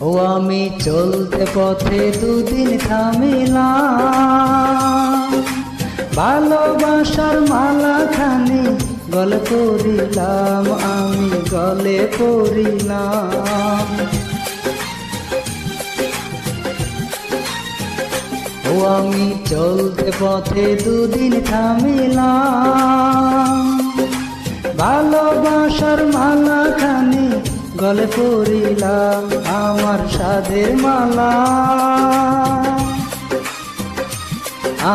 ও আমি চলতে পথে দুদিন থামিলাম। ভালোবাসার মালা খানি গলে পড়িলাম, আমি গলে পড়িলাম। ও আমি চলতে পথে দুদিন থামিলাম। ভালোবাসার গলে পড়িলাম আমার সাধের মালা।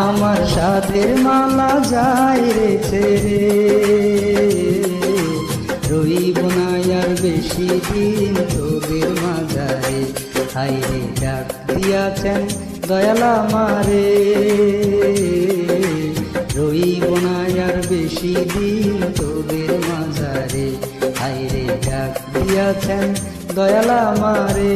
আমার সাধের মালা যাই রে ছেড়ে। রইব আর বেশি দিন তোদের মাঝারে। হাইরে ডাক দিয়াছেন দয়ালা মারে রইব আর বেশি দিন দিয়াছেন দয়ালা মারে